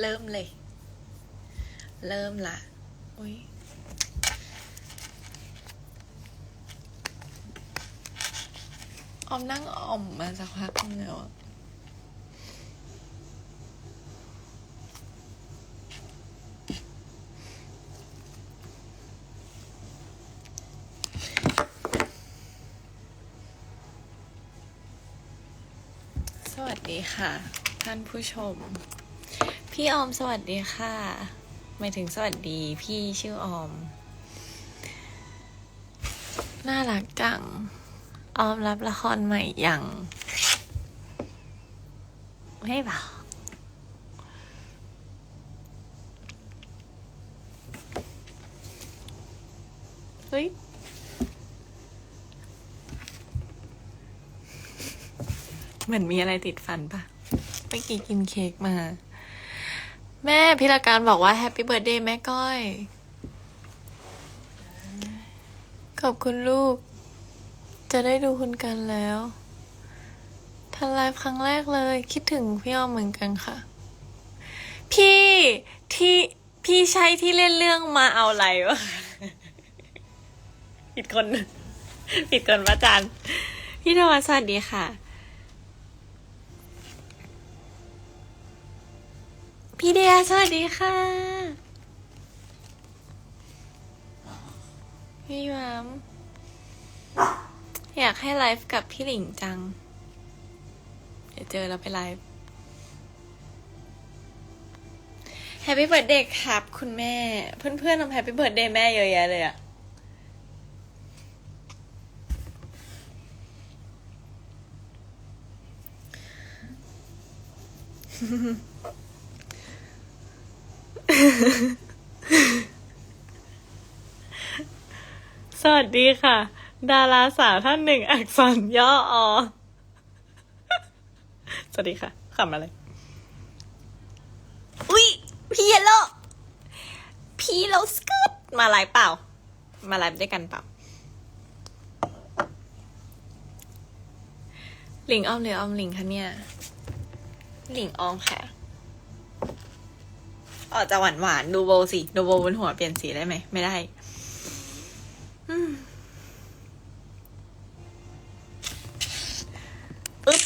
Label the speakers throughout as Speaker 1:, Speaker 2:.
Speaker 1: เริ่มเลย เริ่มละอุ้ยออมนั่งออมมาสักพักนึงแล้วะสวัสดีค่ะ ท่านผู้ชม พี่ออมสวัสดีค่ะ หมายถึงสวัสดีพี่ชื่อออม น่ารักจัง ออมรับละครใหม่ยัง ไม่บอกเฮ้ยเหมือนมีอะไรติดฟันปะเมื่อกี้กินเค้กมา แม่พิรการบอกว่าแฮปปี้เบิร์ดเดย์แม่ก้อย ขอบคุณลูก จะได้ดูคุณกันแล้วทันไลฟ์ครั้งแรกเลย คิดถึงพี่ออมเหมือนกันค่ะ พี่ที่พี่ใช่ที่เล่นเรื่องมาเอาอะไรวะผิดคน ผิดคนพระจันทร์พี่ธวัชสวัสดีค่ะ พี่เดียสวัสดีค่ะพี่ยามอยากให้ไลฟ์กับพี่หลิงจัง เดี๋ยวเจอเราไปไลฟ์แฮปปี้เบิร์ดเดย์ครับ คุณแม่ เพื่อนๆทำแฮปปี้เบิร์ดเดย์แม่เยอะแยะเลยอะ สวัสดีค่ะ ดาราสาวท่านหนึ่งอักษรย่ออสวัสดีค่ะขำอะไร อุ๊ยพี่เยลโลพี่เราสกัดมาไลฟ์เปล่า มาไลฟ์ด้วยกันเปล่าหลิงออมหรือออมหลิงคะเนี่ย หลิงออมค่ะ ออกจะหวานหวานๆดูโบสิดูโบบนหัวเปลี่ยนสีได้ไหม ไม่ได้อืมอึ๊บ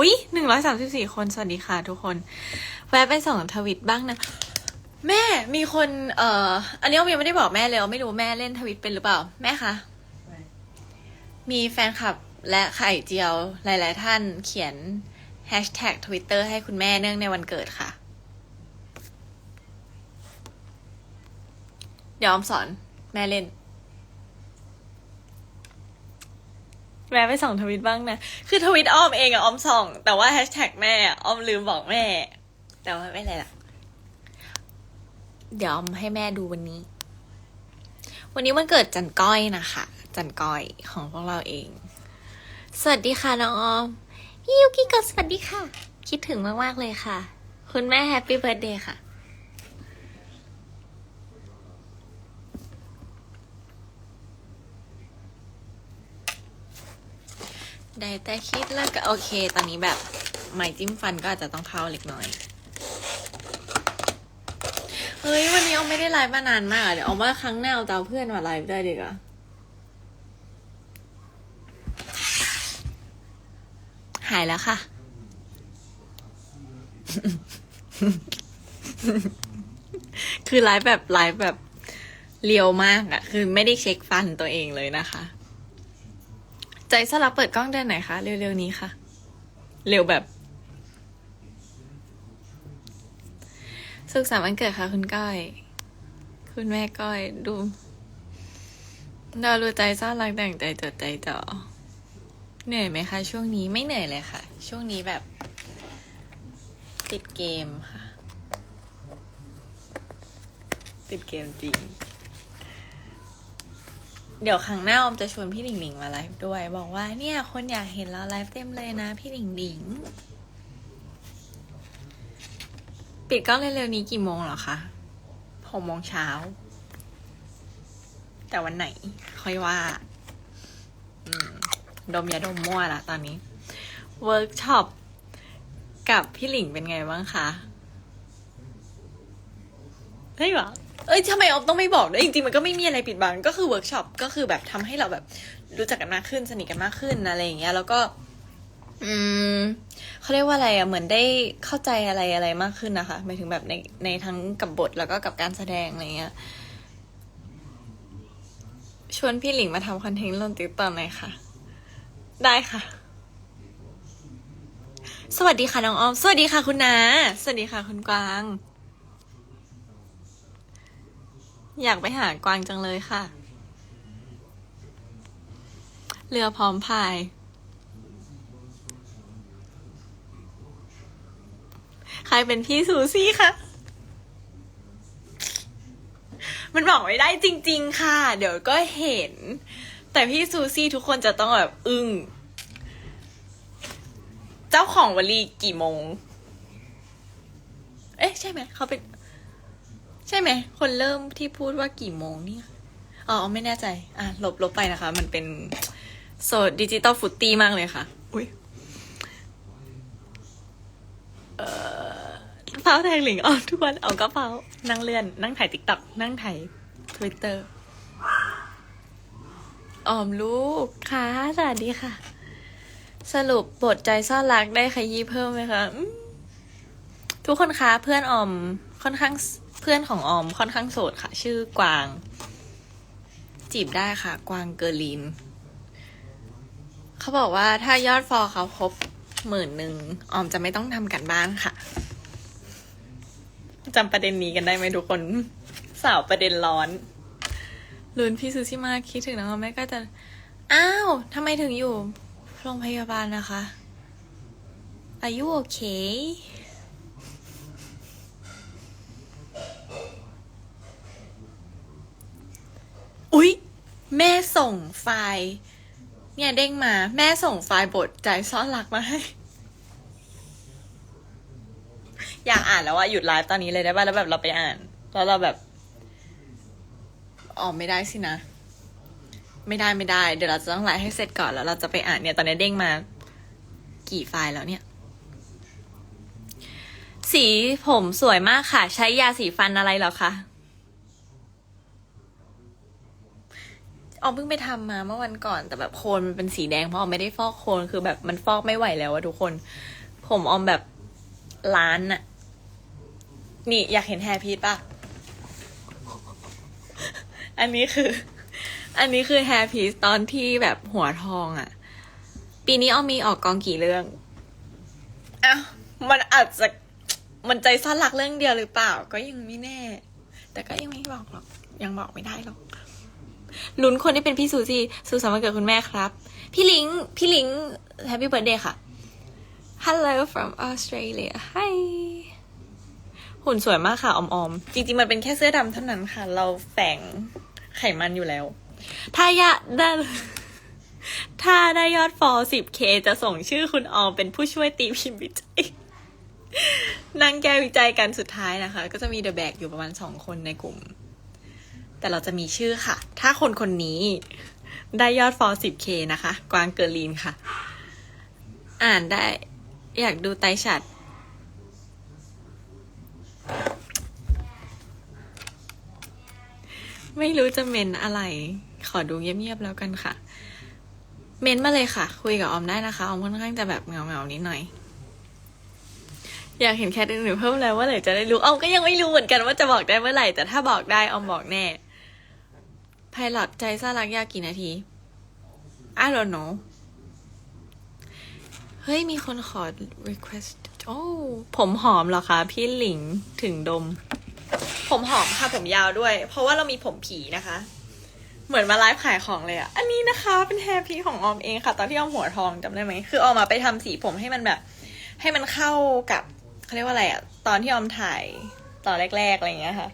Speaker 1: วิหนึ่งร้อยสามสิบสี่คน สวัสดีค่ะทุกคน แวะไปส่องทวิตบ้างนะ แม่มีคน เอ่อ อันนี้ออมยังไม่ได้บอกแม่เลยออมไม่รู้แม่เล่นทวิตเป็นหรือเปล่า แม่คะมีแฟนคลับและไข่เจียวหลาย ๆ ท่านเขียน แฮชแท็กทวิตเตอร์ให้คุณแม่เนื่องในวันเกิดค่ะ เดี๋ยวอมสอนแม่เล่น แม่ไปส่องทวิตบ้างนะ คือทวิตอ้อมเองอะอ้อมส่อง แต่ว่าแฮชแท็กแม่อะอมลืมบอกแม่ แต่ว่าไม่เป็นไรล่ะ เดี๋ยวอ้อมให้แม่ดูวันนี้ วันนี้วันเกิดจันก้อยนะคะ จันก้อยของพวกเราเอง สวัสดีค่ะน้องอ้อม พี่ยูกิก็สวัสดีค่ะ คิดถึงมากๆเลยค่ะ คุณแม่แฮปปี้เบิร์ดเดย์ค่ะ ได้แต่คิดแล้วก็โอเค ตอนนี้แบบไม้จิ้มฟันก็อาจจะต้องเข้าเล็กน้อยเฮ้ยวันนี้เอาไม่ได้ไลฟ์มานานมากอะเดี๋ยวเอาว่าครั้งหน้าเอาจเอาเพื่อนมาไลฟ์ได้ดีกว่า หายแล้วค่ะ คือไลฟ์แบบไลฟ์แบบเลียวมากอะคือไม่ได้เช็คฟันตัวเองเลยนะคะ ใจสลับเปิดกล้องเดือนไหนคะ เร็วๆนี้ค่ะ เร็วแบบ สุขสันต์วันเกิดค่ะ คุณก้อย คุณแม่ก้อยดูดาวรูใจซ่อนรักแต่งใจจดใจจ่อ เหนื่อยไหมคะ ช่วงนี้ไม่เหนื่อยเลยค่ะ ช่วงนี้แบบ ติดเกมค่ะ ติดเกมจริง เดี๋ยวครั้งหน้าออมจะชวนพี่หลิงหลิงมาไลฟ์ด้วย บอกว่าเนี่ย คนอยากเห็นเราไลฟ์เต็มเลยนะ พี่หลิงหลิงปิดกล้องเร็วๆนี้กี่โมงเหรอคะหกโมงเช้า แต่วันไหน ค่อยว่า อืม ดมยาดมมั่วละตอนนี้เวิร์กช็อปกับพี่หลิงเป็นไงบ้างคะได้หรอเอ้ยทำไมออมต้องไม่บอกด้วยจริงๆมันก็ไม่มีอะไรปิดบังก็คือเวิร์กช็อปก็คือแบบทำให้เราแบบ รู้จักกันมากขึ้นสนิทกันมากขึ้นอะไรอย่างเงี้ย แล้วก็ อืมเขาเรียกว่าอะไรอะเหมือนได้เข้าใจอะไรอะไรมากขึ้นนะคะหมายถึงแบบในในทั้งกับบทแล้วก็กับการแสดงอะไรเงี้ยชวนพี่หลิงมาทำคอนเทนต์ลงติ๊กต็อกหน่อยค่ะ ได้ค่ะ สวัสดีค่ะน้องออม สวัสดีค่ะคุณนาสวัสดีค่ะคุณกวาง อยากไปหากวางจังเลยค่ะ เรือพร้อมพาย ใครเป็นพี่ซูซี่คะมันบอกไม่ได้จริง ๆ ค่ะ เดี๋ยวก็เห็น แต่พี่ซูซี่ทุกคนจะต้องแบบ อึ้ง เจ้าของวลีกี่โมง เอ๊ะ ใช่ไหม เขาเป็น ใช่ไหม คนเริ่มที่พูดว่ากี่โมงเนี่ย อ๋อ ไม่แน่ใจ อะลบลบไปนะคะ มันเป็นโซดิจิตอลฟุตตี้มากเลยค่ะ อุ้ยเอ่อเฝ้าแทงหลิงออกทุกวันเอาก็เฝ้านั่งเลื่อน นั่งถ่ายติ๊กต็อกนั่งถ่ายทวิตเตอร์ ออมลูกค่ะสวัสดีค่ะ สรุปบทใจซ่อนรักได้ขยี้เพิ่มไหมคะทุกคนคะเพื่อนออมค่อนข้างเพื่อนของออมค่อนข้างโสดค่ะ ชื่อกวาง จีบได้ค่ะ กวางเกอร์ลินเขาบอกว่าถ้ายอดฟอลเขาครบหมื่นหนึ่งออมจะไม่ต้องทำกันบ้านค่ะจำประเด็นนี้กันได้ไหมทุกคน สาวประเด็นร้อน ลุนพี่ซูชิมาคิดถึงนะคะแม่ก็จะ อ้าวทำไมถึงอยู่โรงพยาบาลนะคะอายุโอเคอุ๊ย แม่ส่งไฟล์ เนี่ยเด้งมา แม่ส่งไฟล์บทใจซ่อนรักมาให้ อยากอ่านแล้วว่าหยุดไลฟ์ตอนนี้เลยได้ป่ะ แล้วแบบเราไปอ่าน แล้วเราแบบ อ๋อไม่ได้สินะ ไม่ได้ไม่ได้ เดี๋ยวเราจะต้องไลฟ์ให้เสร็จก่อนแล้วเราจะไปอ่านเนี่ย ตอนนี้เด้งมา กี่ไฟล์แล้วเนี่ย สีผมสวยมากค่ะ ใช้ยาสีฟันอะไรหรอคะออมเพิ่งไปทำมาเมื่อวันก่อน แต่แบบโคนมันเป็นสีแดงเพราะออมไม่ได้ฟอกโคนคือแบบมันฟอกไม่ไหวแล้วอะทุกคน ผมออมแบบล้านอะนี่อยากเห็นแฮร์พีทปะ อันนี้คือ อันนี้คือแฮร์พีซตอนที่แบบหัวทองอะ่ะ ปีนี้อ้อมมีออกกองกี่เรื่องอ้าวมันอาจจะมันใจซ่อนรักเรื่องเดียวหรือเปล่า ก็ยังไม่แน่ แต่ก็ยังไม่บอกหรอก ยังบอกไม่ได้หรอกลุ้นคนที่เป็นพี่ซูซี่สุขสันต์วันเกิดคุณแม่ครับ พี่ลิงพี่ลิงแฮปปี้เบิร์ดเดย์ค่ะ Hello from Australia Hi หุ่นสวยมากค่ะออมๆ จริงๆ มันเป็นแค่เสื้อดำเท่านั้นค่ะ เราแฝง ไขมันอยู่แล้ว ถ้ายะได้ถ้าได้ยอดฟอล 10k จะส่งชื่อคุณออมเป็นผู้ช่วยตีพิมพ์วิจัยนั่งแก้วิจัยกันสุดท้ายนะคะ ก็จะมีเดอะแบกอยู่ประมาณสองคนในกลุ่ม แต่เราจะมีชื่อค่ะ ถ้าคนคนนี้ได้ยอดฟอล 10k นะคะ กวางเกอร์ลีนค่ะ อ่านได้ อยากดูไตรฉัด ไม่รู้จะเมนอะไร ขอดูเงียบๆแล้วกันค่ะ เมนมาเลยค่ะ คุยกับออมได้นะคะ ออมค่อนข้างจะแบบเงาๆนิดหน่อย อยากเห็นแคทอื่นๆเพิ่มแล้วว่าไหร่จะได้รู้ออมก็ยังไม่รู้เหมือนกันว่าจะบอกได้เมื่อไหร่ แต่ถ้าบอกได้ออมบอกแน่ไพลอตใจซ่ารักยากกี่นาที I don't know เฮ้ย มีคนขอ request โอ้ ผมหอมเหรอคะ พี่หลิงถึงดม ผมหอมค่ะผมยาวด้วย เพราะว่าเรามีผมผีนะคะ เหมือนมาไลฟ์ขายของเลยอะอันนี้นะคะเป็นแฮร์พีของออมเองค่ะ ตอนที่ออมหัวทองจำได้ไหมคือออมมาไปทำสีผมให้มันแบบ ให้มันเข้ากับเขาเรียกว่าอะไรอะตอนที่ออมถ่ายตอนแรกๆอะไรอย่างเงี้ยค่ะ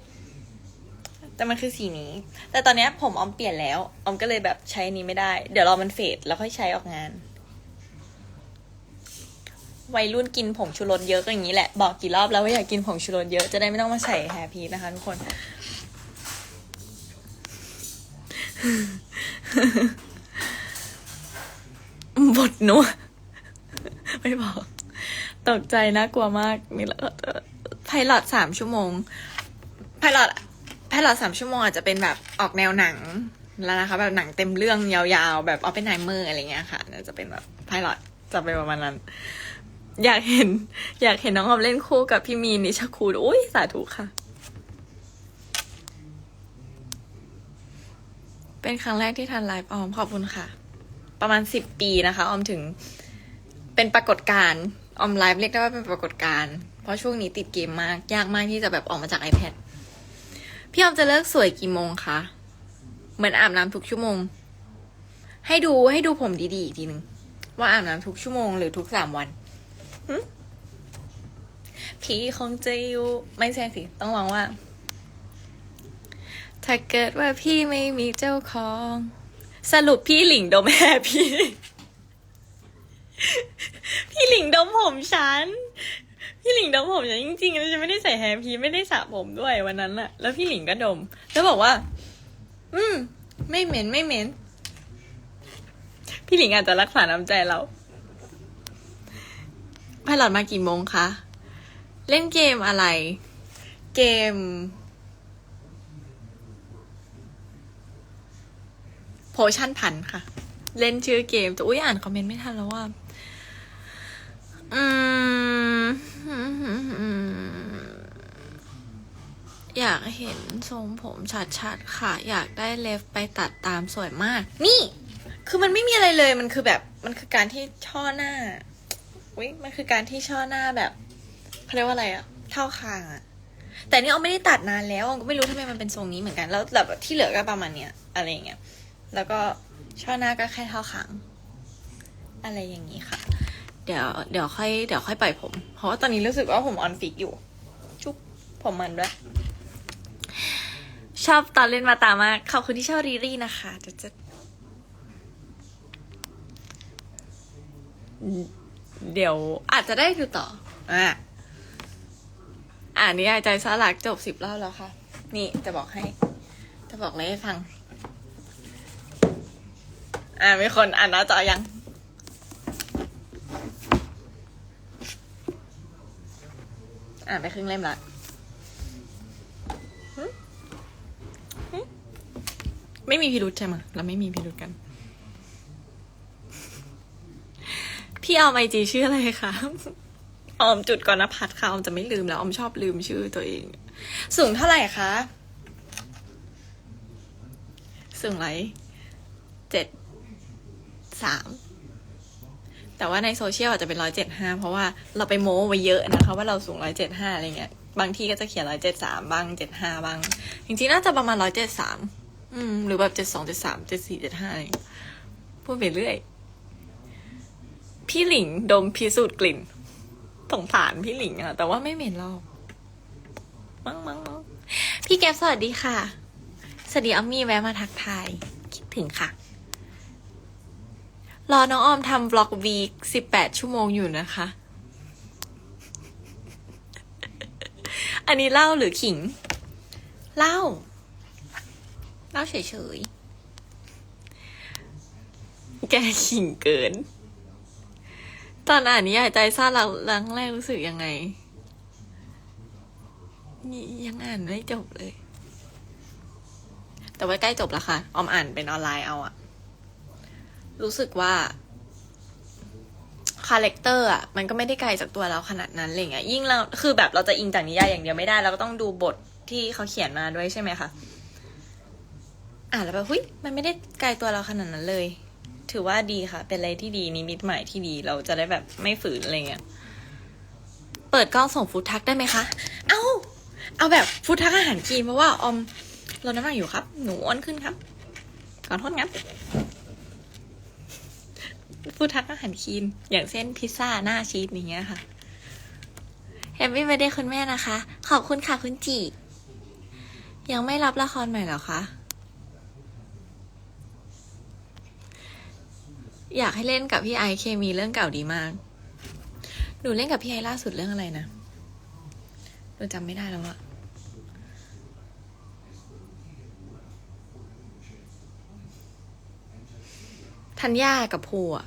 Speaker 1: แต่มันคือสีนี้ แต่ตอนเนี้ยผมออมเปลี่ยนแล้ว ออมก็เลยแบบใช้นี้ไม่ได้ เดี๋ยวรอมันเฟดแล้วค่อยใช้ออกงาน วัยรุ่นกินผงชูรสเยอะก็อย่างนี้แหละ บอกกี่รอบแล้วว่าอยากกินผงชูรสเยอะจะได้ไม่ต้องมาใส่แฮร์พีชนะคะ ทุกคน บทนัวไม่บอก ตกใจน่ากลัวมากมีไพลอตสามชั่วโมงไพลอตไพลอตสามชั่วโมงอาจจะเป็นแบบออกแนวหนังแล้วนะคะแบบหนังเต็มเรื่องยาวๆ แบบเอาเป็นไนเมอร์อะไรเงี้ยค่ะน่าจะเป็นแบบไพลอตจะเป็นประมาณนั้น อยากเห็น อยากเห็นน้องออมเล่นคู่กับพี่มีนนิชคูดอุ้ยสาธุค่ะ เป็นครั้งแรกที่ทันไลฟ์ออมขอบคุณค่ะ ประมาณสิบปีนะคะ ออมถึงเป็นปรากฏการณ์ออมไลฟ์เรียกได้ว่าเป็นปรากฏการณ์เพราะช่วงนี้ติดเกมมาก ยากมากที่จะแบบออกมาจาก iPad พี่ออมจะเลิกสวยกี่โมงคะเหมือนอาบน้ำทุกชั่วโมง ให้ดูให้ดูผมดีๆอีกทีนึงว่าอาบน้ำทุกชั่วโมงหรือทุกสามวัน หึพี่คงจะอยู่ ไม่ใช่สิ ต้องร้องว่า ถ้าเกิดว่าพี่ไม่มีเจ้าของ สรุปพี่หลิงดมแม่พี่ พี่หลิงดมผมฉัน พี่หลิงดมผมฉันจริงๆแล้วฉันไม่ได้ใส่แฮร์พีไม่ได้สระผมด้วยวันนั้นอะแล้วพี่หลิงก็ดม แล้วบอกว่า อืม ไม่เหม็นไม่เหม็น พี่หลิงอาจจะรักษาน้ำใจเรา พลอตมากี่โมงคะ เล่นเกมอะไร เกม โพชั่นพันค่ะ เล่นชื่อเกมแต่อุ้ยอ่านคอมเมนต์ไม่ทันแล้วว่า อืม อยากเห็นทรงผมชัดๆค่ะ อยากได้เลฟไปตัดตามสวยมาก นี่ คือมันไม่มีอะไรเลย มันคือแบบ มันคือการที่ช่อหน้า อุ้ยมันคือการที่ช่อหน้าแบบเขาเรียกว่าอะไรอะเท่าคางอะแต่นี่เอาไม่ได้ตัดนานแล้วออมก็ไม่รู้ทำไมมันเป็นทรงนี้เหมือนกัน แล้วแบบที่เหลือก็ประมาณเนี้ยอะไรอย่างเงี้ยแล้วก็ช่อหน้าก็แค่เท่าคางอะไรอย่างนี้ค่ะ เดี๋ยวเดี๋ยวค่อยเดี๋ยวค่อยปล่อยผม เพราะว่าตอนนี้รู้สึกว่าผมออนฟิกอยู่ ชุบผมมันด้วยชอบตอนเล่นมาตามาก ขอบคุณที่ชอบรีรี่นะคะเดี๋ยวจะ เดี๋ยวอาจจะได้ดูต่อ อะอ่านนิยายใจสลักจบสิบรอบแล้วค่ะ นี่จะบอกให้ จะบอกเลยให้ฟัง อ่ามีคนอ่านหน้าจอยังอ่านไปครึ่งเล่มละหึหึไม่มีพิรุธใช่ไหมเราไม่มีพิรุธกัน พี่ออมไอจีชื่ออะไรคะออมจุดก่อนนะพัดค่ะออมจะไม่ลืมแล้วออมชอบลืมชื่อตัวเอง สูงเท่าไหร่คะสูงไรเจ็ดสามแต่ว่าในโซเชียลอาจจะเป็นร้อยเจ็ดห้าเพราะว่าเราไปโม้ไว้เยอะนะคะว่าเราสูงร้อยเจ็ดห้าอะไรเงี้ยบางที่ก็จะเขียนร้อยเจ็ดสามบ้างเจ็ดห้าบ้างจริงๆน่าจะประมาณร้อยเจ็ดสามอืม หรือแบบเจ็ดสองเจ็ดสามเจ็ดสี่เจ็ดห้าพูดไปเรื่อย พี่หลิงดมพิสูจน์กลิ่นสงสารพี่หลิงอะแต่ว่าไม่เหม็นหรอกมั้งมั้งมั้งพี่แก๊ปสวัสดีค่ะ สวัสดีออมมี่แวะมาทักทาย คิดถึงค่ะ รอน้องออมทำบล็อกวีคสิบแปดชั่วโมงอยู่นะคะ อันนี้เล่าหรือขิง เล่า เล่าเฉยๆ แกขิงเกิน ตอนอ่านนิยายใจซ่าหลังหลังแรกรู้สึกยังไง นี่ยังอ่านไม่จบเลย แต่ว่าใกล้จบแล้วค่ะ ออมอ่านเป็นออนไลน์เอาอะรู้สึกว่าคาแรคเตอร์อะมันก็ไม่ได้ไกลจากตัวเราขนาดนั้นอะไรเงี้ยยิ่งเราคือแบบเราจะอิงจากนิยายอย่างเดียวไม่ได้เราก็ต้องดูบทที่เขาเขียนมาด้วยใช่ไหมคะอ่านแล้วแบบหุยมันไม่ได้ไกลตัวเราขนาดนั้นเลย ถือว่าดีค่ะ เป็นอะไรที่ดีนิมิตใหม่ที่ดี เราจะได้แบบไม่ฝืนอะไรเงี้ย เปิดกล้องส่งฟูดทักได้ไหมคะ เอา เอาแบบฟูดทักอาหารคลีนเพราะว่าออมเราน้ำหนักอยู่ครับ หนูอ้วนขึ้นครับขอโทษครับฟูดทักอาหารคลีนอย่างเช่นพิซซ่าหน้าชีสอย่างเงี้ยค่ะแฮปปี้เบ t ร์ a เดย์คุณแม่นะคะ ขอบคุณค่ะคุณจี ยังไม่รับละครใหม่เหรอคะ อยากให้เล่นกับพี่ไอเคมีเรื่องเก่าดีมาก หนูเล่นกับพี่ไอล่าสุดเรื่องอะไรนะ หนูจำไม่ได้แล้วอะธัญญากับภูอะ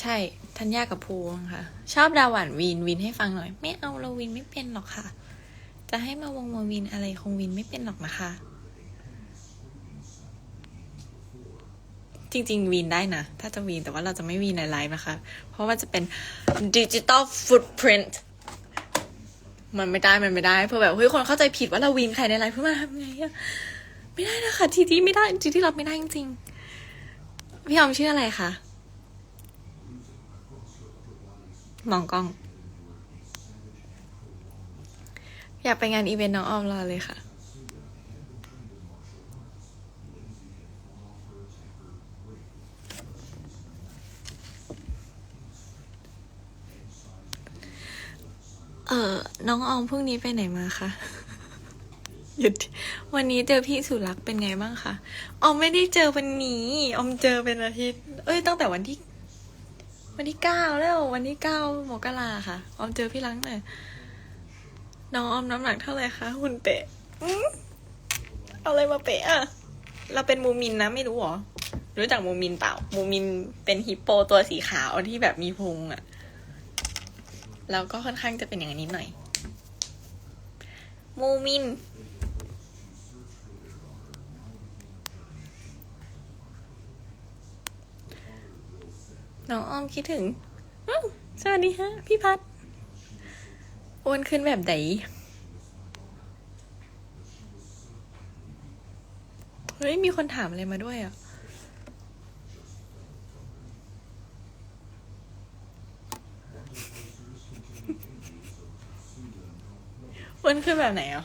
Speaker 1: ใช่ธัญญากับภูค่ะ ชอบดาหวานวินวินให้ฟังหน่อย ไม่เอาเราวินไม่เป็นหรอกค่ะ จะให้มาวงมาวินอะไรคงวินไม่เป็นหรอกนะคะ จริง ๆ วีนได้นะ ถ้าจะวีนแต่ว่าเราจะไม่วีนในไลฟ์นะคะ เพราะว่าจะเป็นดิจิตอลฟุตพิ i นมันไม่ได้มันไม่ได้เพื่อแบบเฮ้ยคนเข้าใจผิดว่าเราวีนใครในไลฟ์เพื่อมาทำไงอะไม่ได้นะคะทีที่ไม่ได้ทีที่รับไม่ได้จริงๆพี่ออมชื่ออะไรคะมองกล้อง อยากไปงานอีเวนต์น้องออมรอเลยค่ะ เออน้องออมพรุ่งนี้ไปไหนมาคะหยุดวันนี้เจอพี่สุรักษ์เป็นไงบ้างคะออมไม่ได้เจอวันนี้ออมเจอเป็นอาทิตย์เอ้ยตั้งแต่วันที่ วันที่เก้าแล้ววันที่เก้ามกราค่ะออมเจอพี่ลังเลยน้องออมน้ำหนักเท่าไหร่คะหุ่นเป๊ะเอาอะไรมาเป๊ะอะเราเป็นมูมินนะไม่รู้หรอรู้จักมูมินเปล่ามูมินเป็นฮิปโปตัวสีขาวที่แบบมีพุงอะ แล้วก็ค่อนข้างจะเป็นอย่างนี้นิดหน่อย มูมิน น้องอ้อมคิดถึง สวัสดีฮะ พี่พัดอ้วนขึ้นแบบไหนเฮ้ย มีคนถามอะไรมาด้วยอะ อ้วนขึ้นแบบไหนอะ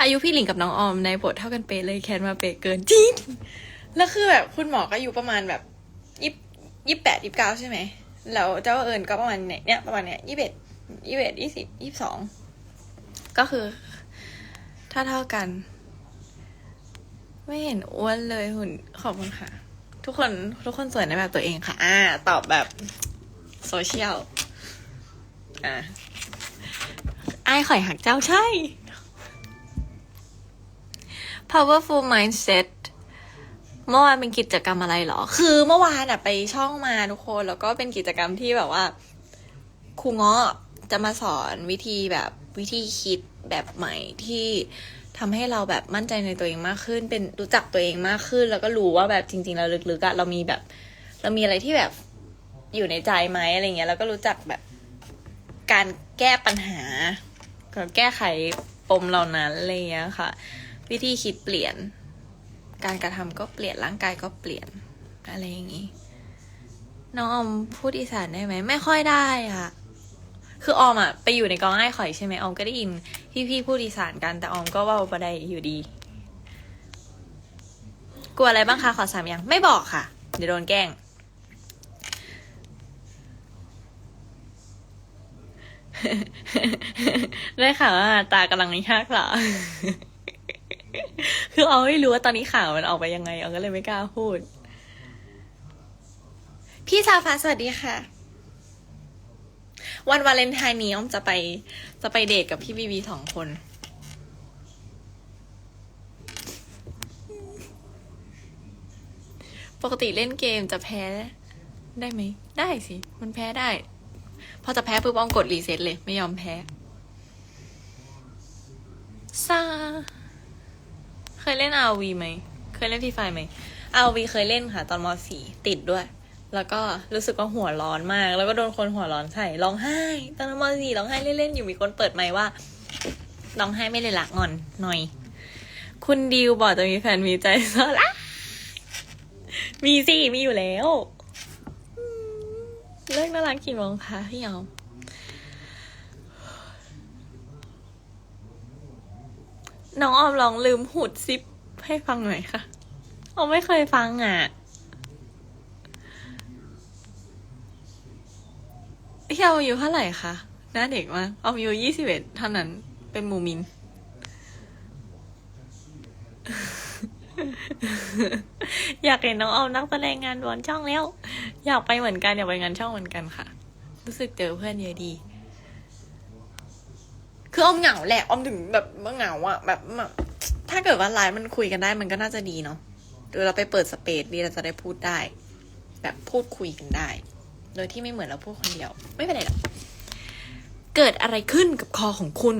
Speaker 1: อายุพี่หลิงกับน้องออมในบทเท่ากันเป๊ะเลยแคนมาเป๊ะเกินจริงแล้วคือแบบคุณหมอก็อายุประมาณแบบยี่ยี่แปดยี่เก้าใช่ไหมแล้วเจ้าเอิญก็ประมาณเนี่ยเนี่ยประมาณเนี้ยยี่สิบเอ็ดยี่สิบเอ็ดยี่สิบยี่สิบสองก็คือ ถ้าเท่ากัน ไม่เห็นอ้วนเลยหุ่นขอบคุณค่ะ ทุกคนทุกคนสวยในแบบตัวเองค่ะ อ่า ตอบแบบโซเชียล อ่าไอ้ข่อยหักเจ้าใช่ powerful mindset เมื่อวานเป็นกิจกรรมอะไรเหรอ คือเมื่อวานอะไปช่องมาทุกคน แล้วก็เป็นกิจกรรมที่แบบว่าครูเงาะจะมาสอนวิธีแบบวิธีคิดแบบใหม่ที่ ทำให้เราแบบมั่นใจในตัวเองมากขึ้น เป็นรู้จักตัวเองมากขึ้น แล้วก็รู้ว่าแบบจริง ๆ เราลึกๆอะเรามีแบบ เรามีอะไรที่แบบอยู่ในใจไหมอะไรเงี้ยแล้วก็รู้จักแบบการแก้ปัญหาการแก้ไขปมเหล่านั้นอะไรเงี้ยค่ะ วิธีคิดเปลี่ยน การกระทำก็เปลี่ยนร่างกายก็เปลี่ยนอะไรอย่างนี้ น้องอมพูดอีสานได้ไหม ไม่ค่อยได้อะ คือออมอะไปอยู่ในกองไอ้ข่อยใช่ไหมออมก็ได้ยินพี่ๆพูดอีสานกันแต่ออมก็ว่าบ่ได้อยู่ดี กลัวอะไรบ้างคะขอสามอย่าง ไม่บอกค่ะ เดี๋ยวโดนแกล้ง ได้ค่ะว่าตากำลังยากเหรอคือเอาไม่รู้ว่าตอนนี้ข่าวมันออกไปยังไงเอาก็เลยไม่กล้าพูด พี่ซาฟ้าสวัสดีค่ะ วันวาเลนไทน์นี้อ้อมจะไปจะไปเดทกับพี่บีบีสองคน ปกติเล่นเกมจะแพ้ได้ไหม ได้สิ มันแพ้ได้ พอจะแพ้ปุ๊บอ้อมกดรีเซ็ตเลย ไม่ยอมแพ้ซาเคยเล่น RV ไหม เคยเล่นทีไฟไหม RV เคยเล่นค่ะ ตอนม .4 ติดด้วย แล้วก็รู้สึกว่าหัวร้อนมาก แล้วก็โดนคนหัวร้อนใส่ร้องไห้ตอนม .4 ร้องไห้เล่นๆอยู่มีคนเปิดไมค์ว่าร้องไห้ไม่เลยละงอนหน่อย คุณดิวบอกจะมีแฟนมีใจซะละมีสิมีอยู่แล้วอืมเลิกน่ารักกี่โมงคะพี่ยอมน้องออมลองลืมหูดซิปให้ฟังหน่อยค่ะออมไม่เคยฟังอะ เอาอายุเท่าไหร่คะหน้าเด็กมากออมอายุยี่สิบเอ็ดเท่านั้น เป็นมูมิน อยากเห็นน้องออมนักแสดงงานบอนช่องแล้ว อยากไปเหมือนกันอยากไปงานช่องเหมือนกันค่ะ รู้สึกเจอเพื่อนเยอะดี คือออมเหงาแหละออมถึงแบบเหงาอะแบบ ถ้าเกิดว่าไลน์มันคุยกันได้มันก็น่าจะดีเนาะหรือเราไปเปิดสเปซดีเราจะได้พูดได้ แบบพูดคุยกันได้ โดยที่ไม่เหมือนเราพูดคนเดียว ไม่เป็นไรหรอก เกิดอะไรขึ้นกับคอของคุณ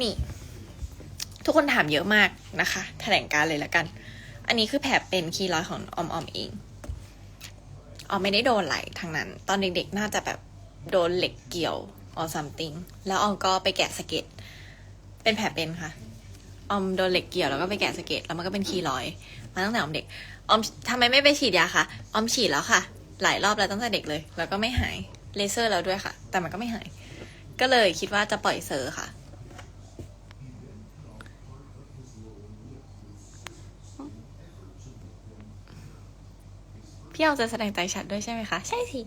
Speaker 1: นี่ ทุกคนถามเยอะมากนะคะ แถลงการเลยละกัน อันนี้คือแผลเป็นคีย์ร้อยของออมออมเองออมไม่ได้โดนอะไรทางนั้น ตอนเด็กๆน่าจะแบบโดนเหล็กเกี่ยว or something แล้วออมก็ไปแกะสะเก็ดเป็นแผลเป็นค่ะ ออมโดนเหล็กเกี่ยวแล้วก็ไปแกะสะเก็ดแล้วมันก็เป็นคีย์รอย มาตั้งแต่ออมเด็ก ออมทำไมไม่ไปฉีดยาคะ ออมฉีดแล้วค่ะ หลายรอบแล้วตั้งแต่เด็กเลย แล้วก็ไม่หายเลเซอร์แล้วด้วยค่ะ แต่มันก็ไม่หาย ก็เลยคิดว่าจะปล่อยเซอร์ค่ะพี่เอาจะแสดงใจชัดด้วยใช่ไหมคะ ใช่สิ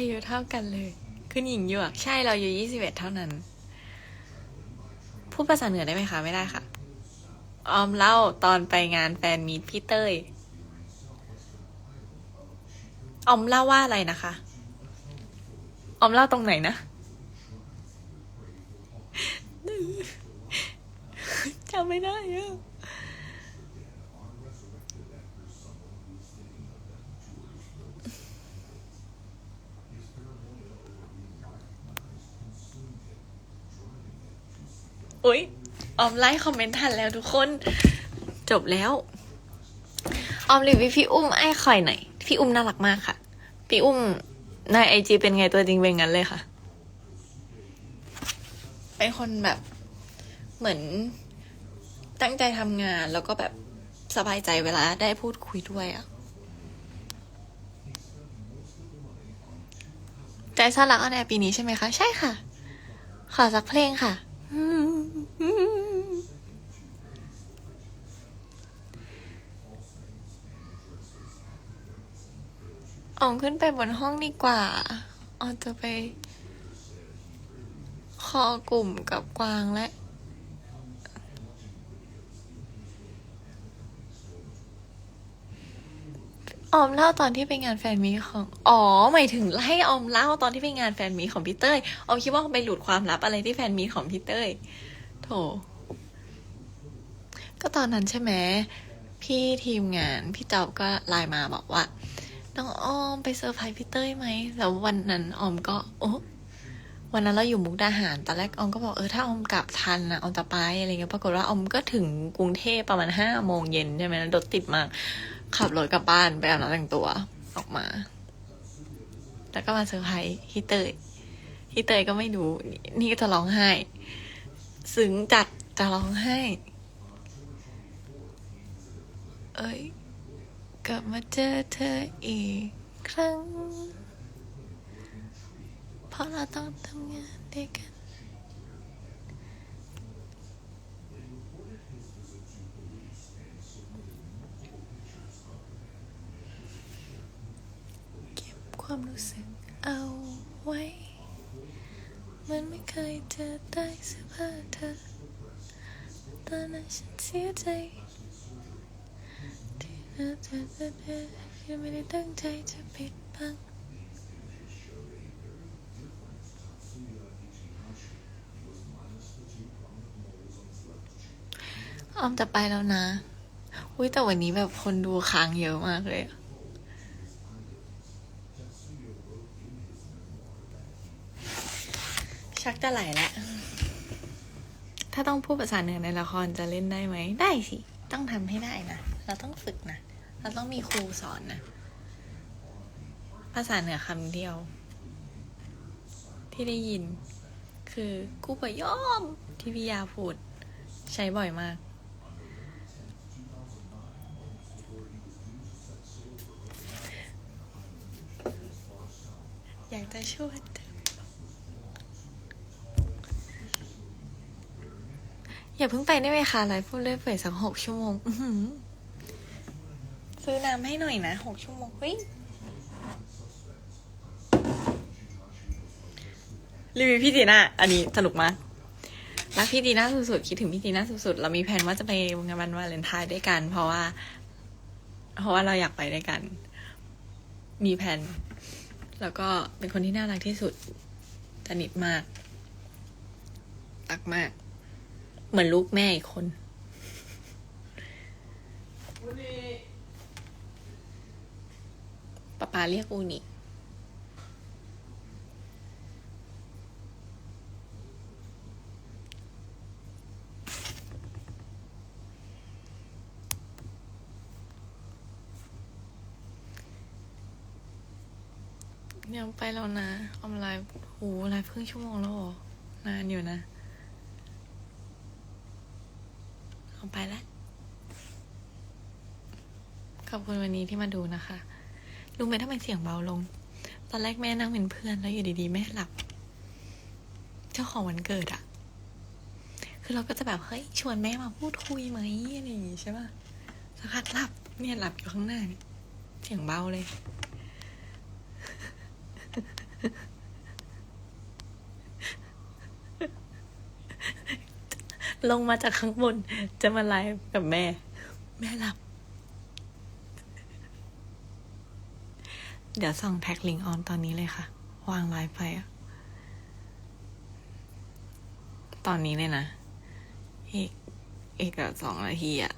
Speaker 1: อายุเท่ากันเลย คุณหญิงหยวก ใช่เราอยู่ยี่สิบเอ็ดเท่านั้น พูดภาษาเหนือได้ไหมคะ ไม่ได้ค่ะ ออมเล่าตอนไปงานแฟนมีตพี่เต้ย ออมเล่าว่าอะไรนะคะ ออมเล่าตรงไหนนะจำไม่ได้อะอุ๊ย ออมไลค์คอมเมนต์ทันแล้วทุกคน จบแล้ว ออมรีวิวพี่อุ้มไอ้คอยหน่อยพี่อุ้มน่ารักมากค่ะ พี่อุ้มในไอจีเป็นไงตัวจริงเป็นงั้นเลยค่ะเป็นคนแบบเหมือนตั้งใจทำงานแล้วก็แบบสบายใจเวลาได้พูดคุยด้วยอะใจสลักอันแอร์ปีนี้ใช่ไหมคะ ใช่ค่ะ ขอสักเพลงค่ะ ออกขึ้นไปบนห้องดีกว่าออจะไป คอกลุ่มกับกวางและออมเล่าตอนที่ไปงานแฟนมีของ อ๋อ หมายถึงให้ออมเล่าตอนที่ไปงานแฟนมีของพี่เต้ย ออมคิดว่าไปหลุดความลับอะไรที่แฟนมีของพี่เต้ย โถ ก็ตอนนั้นใช่ไหม พี่ทีมงานพี่จอบก็ไลน์มาบอกว่า้องออมไปเซอร์ไพรส์พี่เต้ยไหมแล้ววันนั้นออมก็โอ้วันนั้นเราอยู่มุกดาหาร ตอนแรกออมก็บอกเออถ้าออมกลับทันนะออมจะไปอะไรเงี้ย ปรากฏว่าออมก็ถึงกรุงเทพประมาณห้าโมงเย็นใช่ไหมรถติดมาก ขับรถกลับบ้านไปอาบน้ำแต่งตัวออกมา แล้วก็มาเซอร์ไพรส์พี่เตยพี่เตยก็ไม่รู้นี่ก็จะร้องไห้ ซึ้งจัดจะร้องไห้ เอ้ย กลับมาเจอเธออีกครั้ง เพราะเราต้องทำงานด้วยกัน เก็บความรู้สึกเอาไว้ มันไม่เคยเจะได้เสื้อผ้าเธอ ตอนนั้นฉันเสียใจ ที่เธอเธอเธอคือไม่ได้ตั้งใจจะปิดบังออมจะไปแล้วนะ อุ้ยแต่วันนี้แบบคนดูค้างเยอะมากเลยชักจะไหลแล้ว ถ้าต้องพูดภาษาเหนือในละครจะเล่นได้ไหม ได้สิ ต้องทำให้ได้นะ เราต้องฝึกนะ เราต้องมีครูสอนนะภาษาเหนือคำเดียว ที่ได้ยิน คือกูปยอมที่พี่ยาพูด ใช้บ่อยมาก อยากจะช่วยอย่าเพิ่งไปได้ไหมคะไลฟ์พูดเรื่อยเปื่อยสักหกชั่วโมง ซื้อน้ำให้หน่อยนะหกชั่วโมงเฮ้ยรีวิวพี่จีน่าอันนี้สนุกมากรักพี่ดีน่าสุดๆคิดถึงพี่ดีน่าสุดๆเรามีแผนว่าจะไปงานวันวาเลนไทน์ด้วยกัน เพราะว่า เพราะว่าเราอยากไปด้วยกัน มีแผนแล้วก็เป็นคนที่น่ารักที่สุดสนิทมากรักมาก เหมือนลูกแม่อีกคนป้าเรียกอูนิยังไปแล้วนะ ออมไลฟ์โหไลฟ์ครึ่งชั่วโมงแล้วหรอ นานอยู่นะเอาไปแล้วขอบคุณวันนี้ที่มาดูนะคะ รู้ไหมทำไมเสียงเบาลง ตอนแรกแม่นั่งเป็นเพื่อนแล้วอยู่ดีๆ แม่หลับ เจ้าของวันเกิดอะคือเราก็จะแบบเฮ้ยชวนแม่มาพูดคุยไหมอะไรอย่างงี้ใช่ป่ะสักพักหลับ เนี่ยหลับอยู่ข้างหน้าเนี่ยเสียงเบาเลย ลงมาจากข้างบนจะมาไลฟ์กับแม่ แม่หลับ เดี๋ยวส่องแท็กลิงออนตอนนี้เลยค่ะ วางไลฟ์ไปอะตอนนี้เลยนะ อีกอีกสองนาทีอะ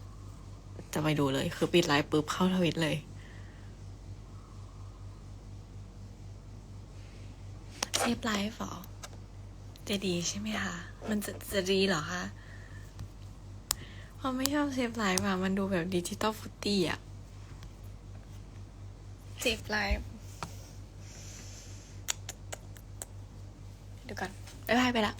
Speaker 1: จะไปดูเลย คือปิดไลฟ์ปุ๊บเข้าทวิตเลย เซฟไลฟ์หรอจะดีใช่ไหมคะ มันจะจะดีเหรอคะเพราไม่ชอบเซฟไลฟ์อะมันดูแบบดิจิตอลฟุตตี้อะเซฟไลฟ์ เดี๋ยวก่อนบ๊ายบายไปละ